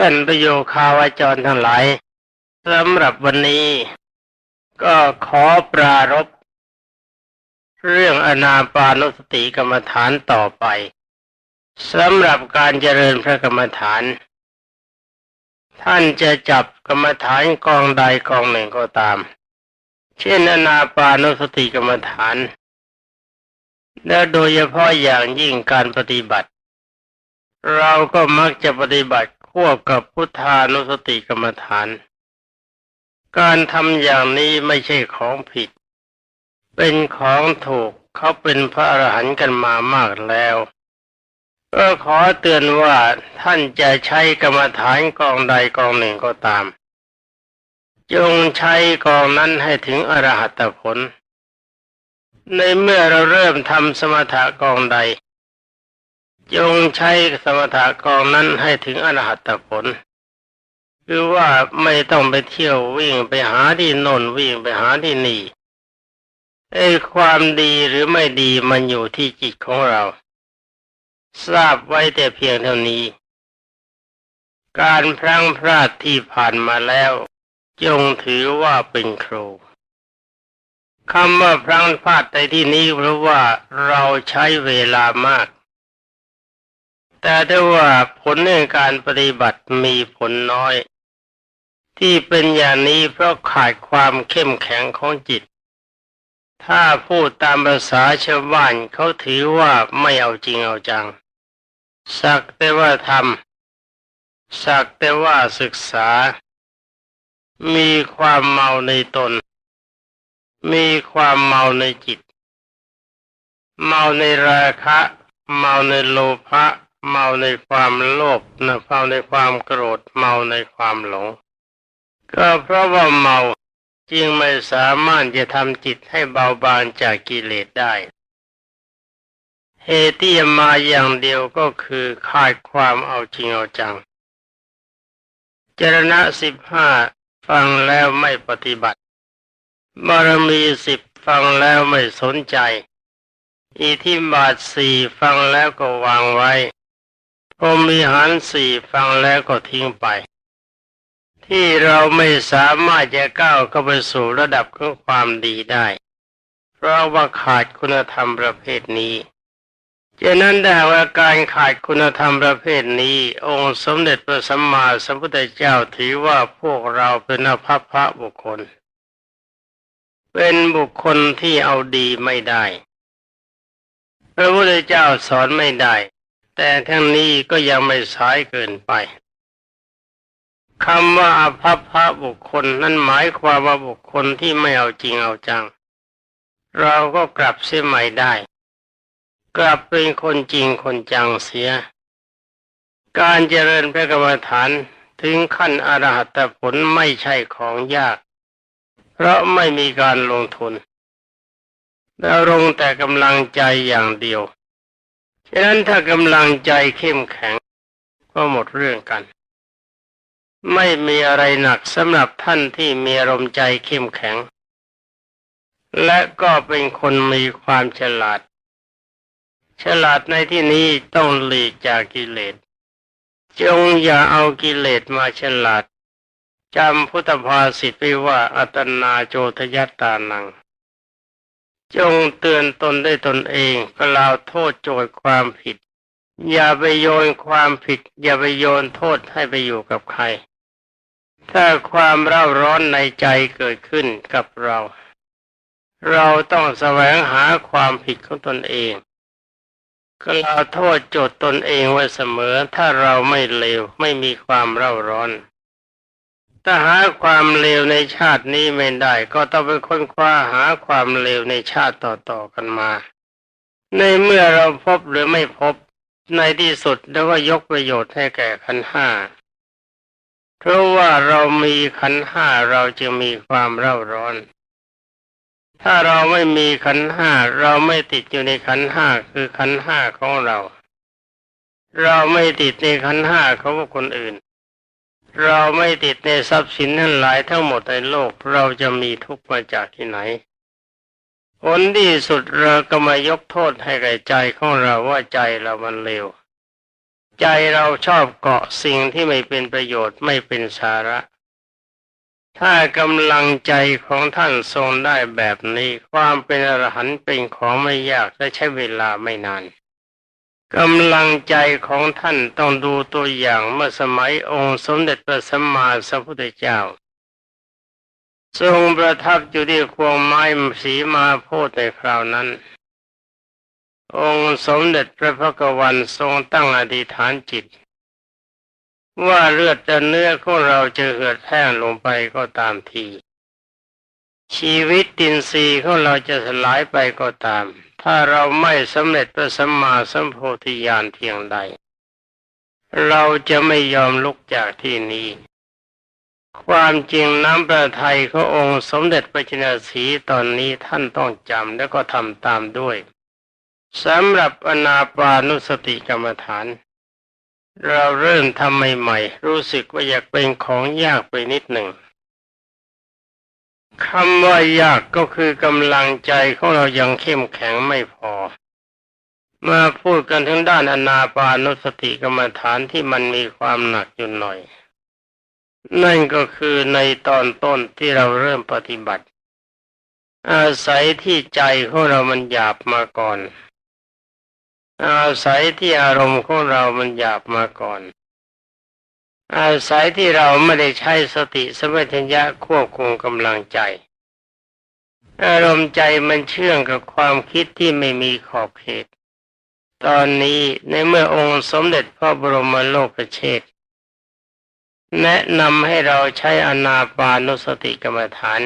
ท่านประโยคาวาจรทั้งหลายสำหรับวันนี้ ก็ขอปรารบเรื่องอนาปานุสติกรรมฐานต่อไปสำหรับการเจริญพระกรรมฐาน ท่านจะจับกรรมฐานกองใดกองหนึ่งก็ตาม เช่นอนาปานุสติกรรมฐาน และโดยเฉพาะอย่างยิ่งการปฏิบัติ เราก็มักจะปฏิบัติ วบกับพุทธานุสติกรรมฐาน การทำอย่างนี้ไม่ใช่ของผิด เป็นของถูกเขาเป็นพระอรหันต์กันมามากแล้วก็ขอเตือนว่าท่านจะใช้กรรมฐานกองใดกองหนึ่งก็ตาม จงใช้กองนั้นให้ถึงอรหัตผล ในเมื่อเราเริ่มทำสมถะกองใด จงใช้สมถะกองนั้นให้ถึงอรหัตผล คือว่าไม่ต้องไปเที่ยววิ่งไปหาที่โนนวิ่งไปหาที่นี่ไอ้ความดีหรือไม่ดีมันอยู่ที่จิตของเรา ทราบไว้แต่เพียงเท่านี้ การพลั้งพลาดที่ผ่านมาแล้ว จงถือว่าเป็นครูคำว่าพลั้งพลาดในที่นี้เพราะว่าเราใช้เวลามาก แต่ถ้าว่าผลในการปฏิบัติมีผลน้อย ที่เป็นอย่างนี้เพราะขาดความเข้มแข็งของจิต ถ้าพูดตามภาษาชาวบ้านเขาถือว่าไม่เอาจริงเอาจัง สักแต่ว่าทำสักแต่ว่าศึกษา มีความเมาในตน มีความเมาในจิต เมาในราคะ เมาในโลภะ เมาในความโลภนะเมาในความโกรธเมาในความหลง ก็เพราะว่าเมาจึงไม่สามารถจะทำจิตให้เบาบางจากกิเลสได้เหตุที่มาอย่างเดียวก็คือขาดความเอาจริงเอาจังจรณะสิบห้าฟังแล้วไม่ปฏิบัติ บารมีสิบฟังแล้วไม่สนใจ อิทิบาทสี่ฟังแล้วก็วางไว้ พรมีหารสี่ฟังแล้วก็ทิ้งไป ที่เราไม่สามารถจะก้าวเข้าไปสู่ระดับของความดีได้ เพราะว่าขาดคุณธรรมประเภทนี้ฉะนั้นแต่ว่าการขาดคุณธรรมประเภทนี้ องค์สมเด็จพระสัมมาสัมพุทธเจ้าถือว่าพวกเราเป็นอภัพพระบุคคล เป็นบุคคลที่เอาดีไม่ได้ พระพุทธเจ้าสอนไม่ได้ แต่ทั้งนี้ก็ยังไม่สายเกินไปคำว่าอภัพพระบุคคลนั้นหมายความว่าบุคคลที่ไม่เอาจริงเอาจัง เราก็กลับเสียใหม่ได้ กลับเป็นคนจริงคนจังเสีย การเจริญพระกรรมฐานถึงขั้นอรหัตผลไม่ใช่ของยาก เพราะไม่มีการลงทุนแล้วลงแต่กำลังใจอย่างเดียว ฉะนั้นถ้ากำลังใจเข้มแข็ง ก็หมดเรื่องกัน ไม่มีอะไรหนักสำหรับท่านที่มีอารมณ์ใจเข้มแข็ง และก็เป็นคนมีความฉลาด ฉลาดในที่นี้ต้องหลีกจากกิเลส จงอย่าเอากิเลสมาฉลาดจำพุทธภาษิตไว้ว่าอัตนาโจทยัตตานัง จงเตือนตนได้ตนเองกล่าวโทษโจทย์ความผิด อย่าไปโยนความผิด อย่าไปโยนโทษให้ไปอยู่กับใคร ถ้าความเร่าร้อนในใจเกิดขึ้นกับเรา เราต้องแสวงหาความผิดของตนเองกล่าวโทษโจทย์ตนเองไว้เสมอ ถ้าเราไม่เลวไม่มีความเร่าร้อน ถ้าหาความเลวในชาตินี้ไม่ได้ ก็ต้องเป็นค้นคว้าหาความเลวในชาติต่อๆกันมา ในเมื่อเราพบหรือไม่พบในที่สุดแล้วก็ยกประโยชน์ให้แก่ขันห้าเพราะว่าเรามีขันห้าเราจึงมีความเร่าร้อน ถ้าเราไม่มีขันห้าเราไม่ติดอยู่ในขันห้าคือขันห้าของเรา เราไม่ติดในขันห้าของคนอื่น เราไม่ติดในทรัพย์สินทั้งหลายทั้งหมดในโลกเราจะมีทุกข์มาจากที่ไหนผลที่สุดเราก็มายกโทษให้แก่ใจของเราว่าใจเรามันเลวใจเราชอบเกาะสิ่งที่ไม่เป็นประโยชน์ไม่เป็นสาระ ถ้ากำลังใจของท่านทรงได้แบบนี้ ความเป็นอรหันต์เป็นของไม่ยากและใช้เวลาไม่นาน กำลังใจของท่านต้องดูตัวอย่างเมื่อสมัยองค์สมเด็จพระสัมมาสัมพุทธเจ้า ทรงประทับอยู่ที่ควงไม้สีมาโพธิในคราวนั้น องค์สมเด็จพระพักวันทรงตั้งอธิษฐานจิต ว่าเลือดและเนื้อของเราจะเหือดแห้งลงไปก็ตามที ชีวิตตินทรีของเราจะสลายไปก็ตาม ถ้าเราไม่สำเร็จพระสัมมาสัมโพธิญาณเพียงใด เราจะไม่ยอมลุกจากที่นี้ ความจริงน้ำประทัยขององค์สมเด็จพระจินสีตอนนี้ท่านต้องจำแล้วก็ทำตามด้วยสำหรับอนาปานุสติกรรมฐาน เราเริ่มทำใหม่ๆรู้สึกว่าอยากเป็นของยากไปนิดหนึ่ง คำว่ายากก็คือกำลังใจของเรายังเข้มแข็งไม่พอ มาพูดกันถึงด้านอนาปานุสติกรรมฐานที่มันมีความหนักอยู่หน่อย นั่นก็คือในตอนต้นที่เราเริ่มปฏิบัติ อาศัยที่ใจของเรามันหยาบมาก่อน อาศัยที่อารมณ์ของเรามันหยาบมาก่อน อาศัยที่เราไม่ได้ใช้สติสมัชัญญะควบคุมกำลังใจ อารมณ์ใจมันเชื่องกับความคิดที่ไม่มีขอบเขต ตอนนี้ในเมื่อองค์สมเด็จพระบรมโลกเชษแนะนำให้เราใช้อนาปานุสติกรรมฐาน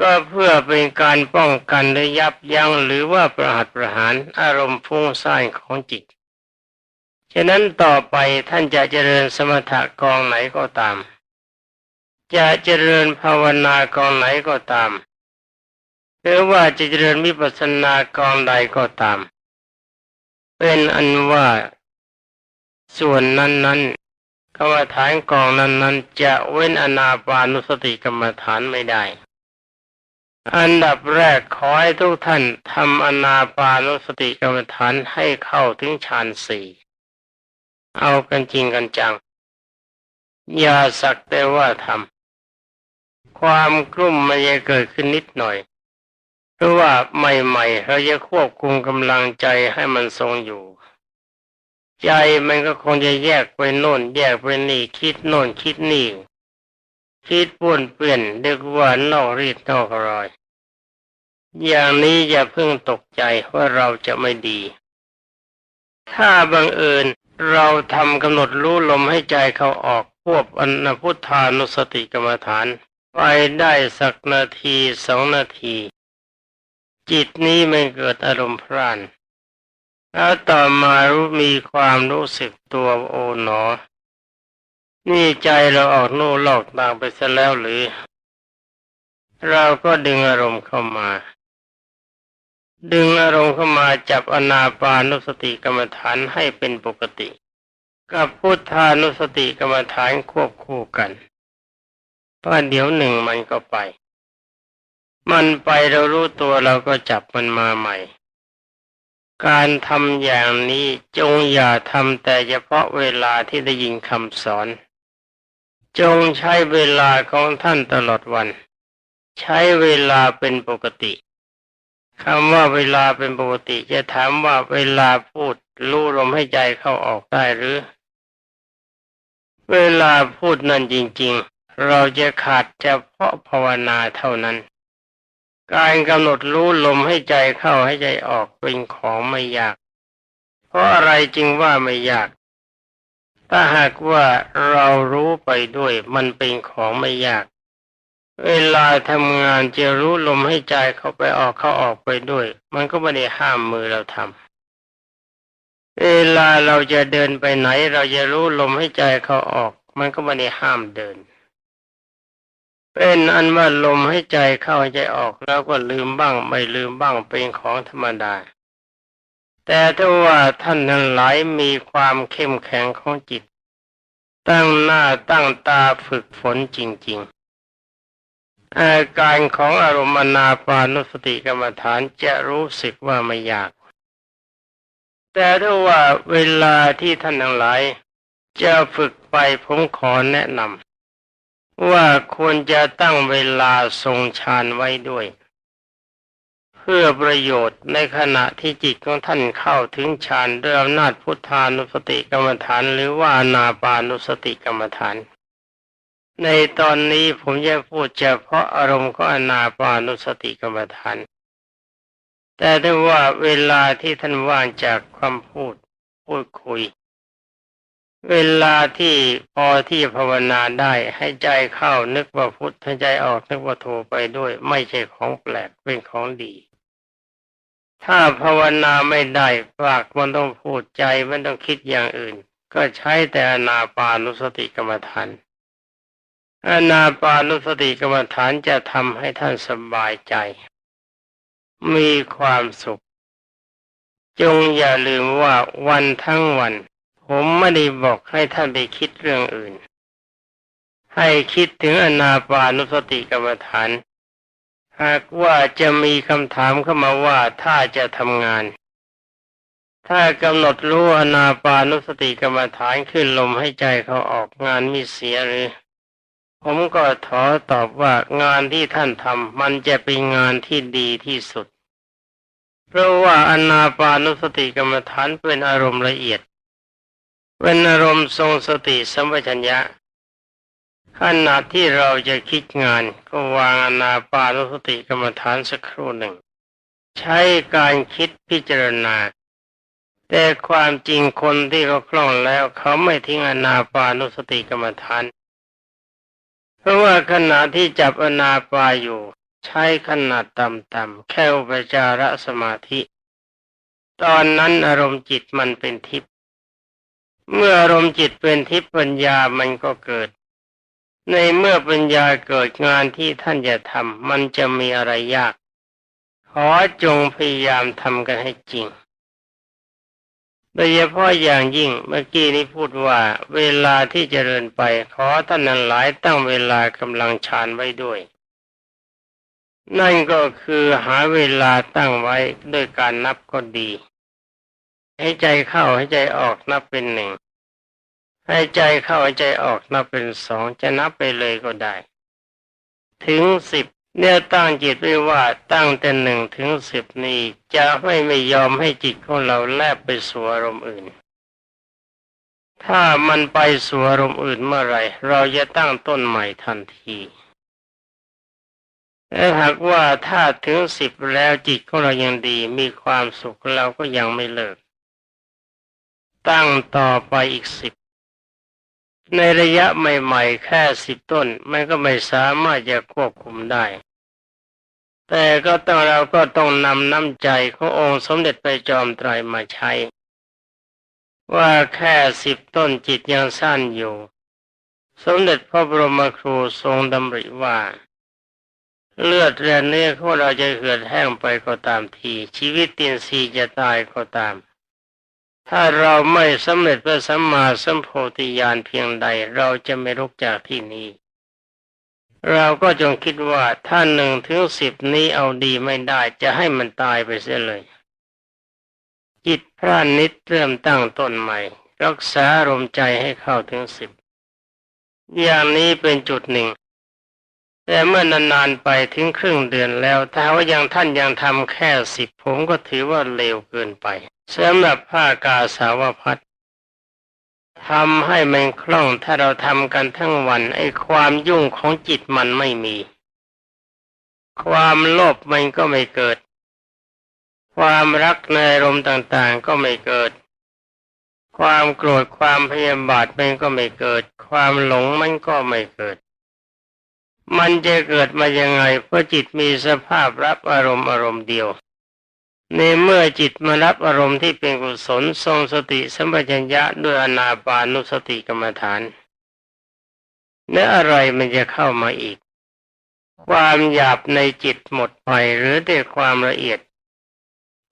ก็เพื่อเป็นการป้องกันหรือยับยั้งหรือว่าประหัตประหารอารมณ์ฟุ้งซ่านของจิต ฉะนั้นต่อไปท่านจะเจริญสมถะกองไหนก็ตาม จะเจริญภาวนากองไหนก็ตาม หรือว่าจะเจริญวิปัสสนากองใดก็ตาม เป็นอันว่า ส่วนนั้นๆกรรมฐานกองนั้นๆจะเว้นอนาปานุสติกรรมฐานไม่ได้ อันดับแรกขอให้ทุกท่านทำอนาปานุสติกรรมฐานให้เข้าถึงฌานสี่ เอากันจริงกันจัง อย่าสักแต่ว่าทำความกลุ่มมันจะเกิดขึ้นนิดหน่อย เพราะว่าใหม่ๆเราจะควบคุมกำลังใจให้มันทรงอยู่ ใจมันก็คงจะแยกไปโน่น แยกไปนี่คิดโน่นคิดนี่ คิดป่วนเปลี่ยนเรียกว่านอกรีดนอกรอย อย่างนี้อย่าเพิ่งตกใจว่าเราจะไม่ดีถ้าบังเอิญ เราทำกำหนดรู้ลมให้ใจเขาออกควบอนพุทธานุสติกรรมฐาน ไปได้สักนาทีสองนาที จิตนี้มันเกิดอารมณ์พร่านแล้วต่อมารู้มีความรู้สึกตัวโอ๋หนอ นี่ใจเราออกโน่ลอกต่างไปซะแล้วหรือ เราก็ดึงอารมณ์เข้ามา ดึงอารมณ์เข้ามาจับอนาปานุสติกรรมฐานให้เป็นปกติ กับพุทธานุสติกรรมฐานควบคู่กันเพราะเดี๋ยวหนึ่งมันก็ไป มันไปเรารู้ตัวเราก็จับมันมาใหม่ การทำอย่างนี้จงอย่าทำแต่เฉพาะเวลาที่ได้ยินคำสอน จงใช้เวลาของท่านตลอดวัน ใช้เวลาเป็นปกติ คำว่าเวลาเป็นปกติ จะถามว่าเวลาพูดรู้ลมให้ใจเข้าออกได้หรือ เวลาพูดนั่นจริง ๆ เราจะขาดเฉพาะภาวนาเท่านั้น การกำหนดรู้ลมให้ใจเข้าให้ใจออกเป็นของไม่ยาก เพราะอะไรจึงว่าไม่ยาก ถ้าหากว่าเรารู้ไปด้วยมันเป็นของไม่ยาก เวลาทำงานจะรู้ลมให้ใจเข้าไปออกเข้าออกไปด้วย มันก็ไม่ได้ห้ามมือเราทำเวลาเราจะเดินไปไหน เราจะรู้ลมให้ใจเข้าออก มันก็ไม่ได้ห้ามเดิน เป็นอันว่าลมให้ใจเข้าใจออกแล้วก็ลืมบ้างไม่ลืมบ้างเป็นของธรรมดา แต่ถ้าว่าท่านทั้งหลายมีความเข้มแข็งของจิต ตั้งหน้าตั้งตาฝึกฝนจริง ๆ อาการของอารมณ์นาปานุสติกรรมฐานจะรู้สึกว่าไม่ยาก แต่ถ้าว่าเวลาที่ท่านทั้งหลาย จะฝึกไปผมขอแนะนำว่าควรจะตั้งเวลาทรงฌานไว้ด้วย เพื่อประโยชน์ในขณะที่จิตของท่านเข้าถึงฌานด้วยอำนาจพุทธานุสติกรรมฐาน หรือว่าอานาปานุสติกรรมฐาน ในตอนนี้ผมจะพูดเฉพาะอารมณ์ของอนาปานุสติกรรมฐาน แต่ถ้าว่าเวลาที่ท่านว่างจากความพูดพูดคุย เวลาที่พอที่ภาวนาได้ให้ใจเข้านึกว่าพุทธให้ใจออกนึกว่าโทไปด้วย ไม่ใช่ของแปลกเป็นของดี ถ้าภาวนาไม่ได้ปากมันต้องพูดใจมันต้องคิดอย่างอื่น ก็ใช้แต่อนาปานุสติกรรมฐาน อนาปานุสติกรรมฐานจะทำให้ท่านสบายใจ มีความสุข จงอย่าลืมว่าวันทั้งวัน ผมไม่ได้บอกให้ท่านไปคิดเรื่องอื่น ให้คิดถึงอนาปานุสติกรรมฐาน หากว่าจะมีคำถามเข้ามาว่าถ้าจะทำงาน ถ้ากำหนดรู้อนาปานุสติกรรมฐานขึ้นลมให้ใจเขาออกงานมีเสียหรือ ผมก็ขอตอบว่างานที่ท่านทำมันจะเป็นงานที่ดีที่สุด เพราะว่าอนาปานุสติกรรมฐานเป็นอารมณ์ละเอียด เป็นอารมณ์ทรงสติสัมปชัญญะขณะที่เราจะคิดงานก็วางอนาปานุสติกรรมฐานสักครู่หนึ่ง ใช้การคิดพิจารณา แต่ความจริงคนที่เขาคล่องแล้วเขาไม่ทิ้งอนาปานุสติกรรมฐาน เพราะว่าขณะที่จับอนาปาอยู่ ใช้ขนาดต่ำๆแค่อุปจารสมาธิ ตอนนั้นอารมณ์จิตมันเป็นทิพย์เมื่ออารมณ์จิตเป็นทิพย์ปัญญามันก็เกิด ในเมื่อปัญญาเกิดงานที่ท่านจะทำมันจะมีอะไรยาก ขอจงพยายามทำกันให้จริง โดยเฉพาะอย่างยิ่งเมื่อกี้นี้พูดว่า เวลาที่จเจริญไปขอท่านนั้นหลายตั้งเวลากำลังฌานไว้ด้วย นั่นก็คือหาเวลาตั้งไว้ด้วยการนับก็ดี ให้ใจเข้าให้ใจออกนับเป็นหนึ่งให้ใจเข้าให้ใจออกนับเป็นสองจะนับไปเลยก็ได้ ถึงสิบ เนี่ยตั้งจิตไว้ว่าตั้งแต่หนึ่งถึงสิบนี้จะไม่ไม่ยอมให้จิตของเราแลบไปสู่อารมณ์อื่น ถ้ามันไปสู่อารมณ์อื่นเมื่อไรเราจะตั้งต้นใหม่ทันทีและหากว่าถ้าถึงสิบแล้วจิตของเรายังดีมีความสุขเราก็ยังไม่เลิก ตั้งต่อไปอีกสิบ ในระยะใหม่ๆ แค่สิบต้น มันก็ไม่สามารถจะควบคุมได้ แต่ก็ต้องเราก็ต้องนำน้ำใจขององค์สมเด็จไปจอมไตรมาใช้ ว่าแค่สิบต้นจิตยังสั้นอยู่ สมเด็จพระบรมครูทรงดำริว่า เลือดแรงเนื้อของเราจะเหือดแห้งไปก็ตามที ชีวิตเตียนซีจะตายก็ตาม ถ้าเราไม่สำเร็จพระสัมมาสัมโพธิญาณเพียงใดเราจะไม่ลุกจากที่นี้ เราก็จงคิดว่าถ้าหนึ่งถึงสิบนี้เอาดีไม่ได้จะให้มันตายไปเสียเลย จิตพระนิดเริ่มตั้งต้นใหม่ รักษาลมใจให้เข้าถึงสิบอย่างนี้เป็นจุดหนึ่ง แต่เมื่อนานๆไปถึงครึ่งเดือนแล้ว ถ้าว่ายังท่านยังทำแค่สิบผมก็ถือว่าเร็วเกินไป สำหรับผ้ากาสาวพัดทำให้มันคล่องถ้าเราทำกันทั้งวันไอ้ความยุ่งของจิตมันไม่มี ความโลภมันก็ไม่เกิด ความรักในอารมณ์ต่างๆก็ไม่เกิด ความโกรธความพยาบาทมันก็ไม่เกิด ความหลงมันก็ไม่เกิด มันจะเกิดมายังไงเพราะจิตมีสภาพรับอารมณ์อารมณ์เดียว ในเมื่อจิตมารับอารมณ์ที่เป็นกุศลทรงสติสัมปชัญญะด้วยอนาปานุสติกรรมฐานเนื้ออะไรมันจะเข้ามาอีก ความหยาบในจิตหมดไปหรือแต่ความละเอียด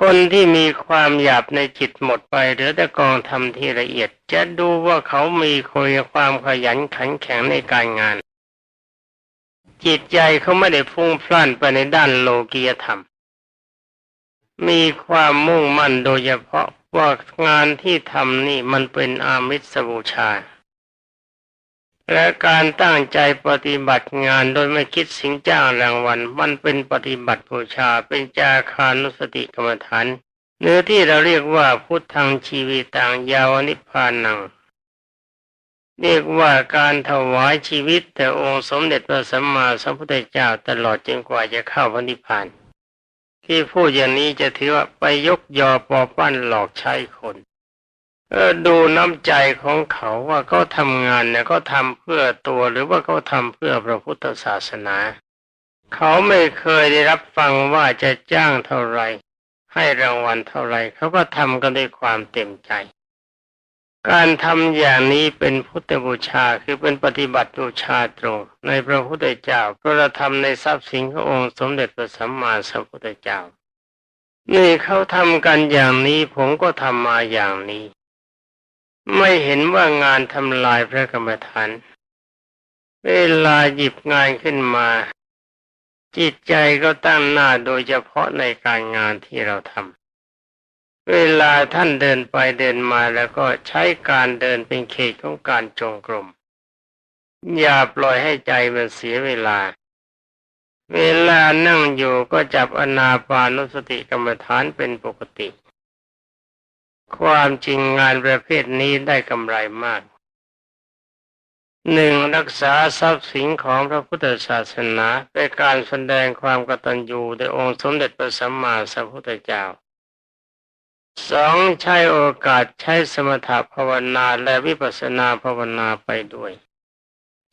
คนที่มีความหยาบในจิตหมดไปหรือแต่กองทำที่ละเอียด จะดูว่าเขามีคุยความขยันขันแข็งในการงาน จิตใจเขาไม่ได้ฟุ้งพล่านไปในด้านโลกียธรรม มีความมุ่งมั่นโดยเฉพาะว่างานที่ทำนี่มันเป็นอามิสบูชา และการตั้งใจปฏิบัติงานโดยไม่คิดสิงจ้างรางวัล มันเป็นปฏิบัติบูชาเป็นจาคานุสติกรรมฐานเนื้อที่เราเรียกว่าพุทธังชีวิตังยาวนิพพานัง เรียกว่าการถวายชีวิตแต่องค์สมเด็จพระสัมมาสัมพุทธเจ้าตลอดจนกว่าจะเข้าพระนิพพาน ที่พูดอย่างนี้จะถือว่าไปยกยอปอปั้นหลอกใช้คนเออดูน้ำใจของเขาว่าเขาทำงานเนี่ยเขาทำเพื่อตัวหรือว่าเขาทำเพื่อพระพุทธศาสนา เขาไม่เคยได้รับฟังว่าจะจ้างเท่าไหรให้รางวัลเท่าไหรเขาก็ทำกันด้วยความเต็มใจ การทำอย่างนี้เป็นพุทธบูชาคือเป็นปฏิบัติบูชาตรง ในพระพุทธเจ้าพระธรรมในทรัพย์สินขององค์สมเด็จพระสัมมาสัมพุทธเจ้า นี่เขาทำกันอย่างนี้ผมก็ทำมาอย่างนี้ ไม่เห็นว่างานทำลายพระกรรมฐาน เวลาหยิบงานขึ้นมา จิตใจก็ตั้งหน้าโดยเฉพาะในการงานที่เราทำ เวลาท่านเดินไปเดินมาแล้วก็ใช้การเดินเป็นเขตของการจงกรม อย่าปล่อยให้ใจมันเสียเวลา เวลานั่งอยู่ก็จับอนาปานุสติกรรมฐานเป็นปกติ ความจริงงานประเภทนี้ได้กำไรมากหนึ่งรักษาทรัพย์สินของพระพุทธศาสนาเป็นการแสดงความกตัญญูในองค์สมเด็จพระสัมมาสัมพุทธเจ้า สองใช้โอกาสใช้สมถภาวนาและวิปัสสนาภาวนาไปด้วย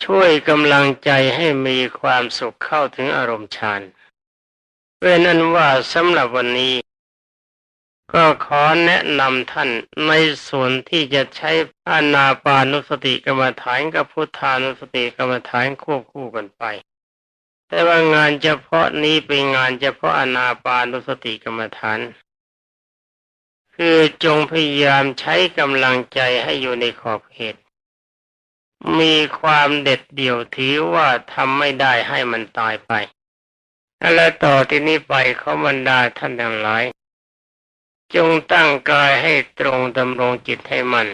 ช่วยกำลังใจให้มีความสุขเข้าถึงอารมณ์ฌานเป็นอันว่าสำหรับวันนี้ ก็ขอแนะนำท่านในส่วนที่จะใช้อานาปานุสติกรรมฐานกับพุทธานุสติกรรมฐานควบคู่กันไป แต่ว่างานเฉพาะนี้เป็นงานเฉพาะอานาปานุสติกรรมฐาน คือจงพยายามใช้กำลังใจให้อยู่ในขอบเขต มีความเด็ดเดี่ยวถือว่าทำไม่ได้ให้มันตายไปและต่อที่นี้ไปเขาบรรดาท่านทั้งหลาย จงตั้งกายให้ตรงดำรงจิตให้มัน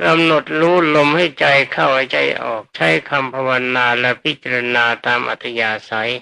กำหนดรู้ลมให้ใจเข้าใจออกใช้คำภาวนาและพิจารณาตามอัธยาศัย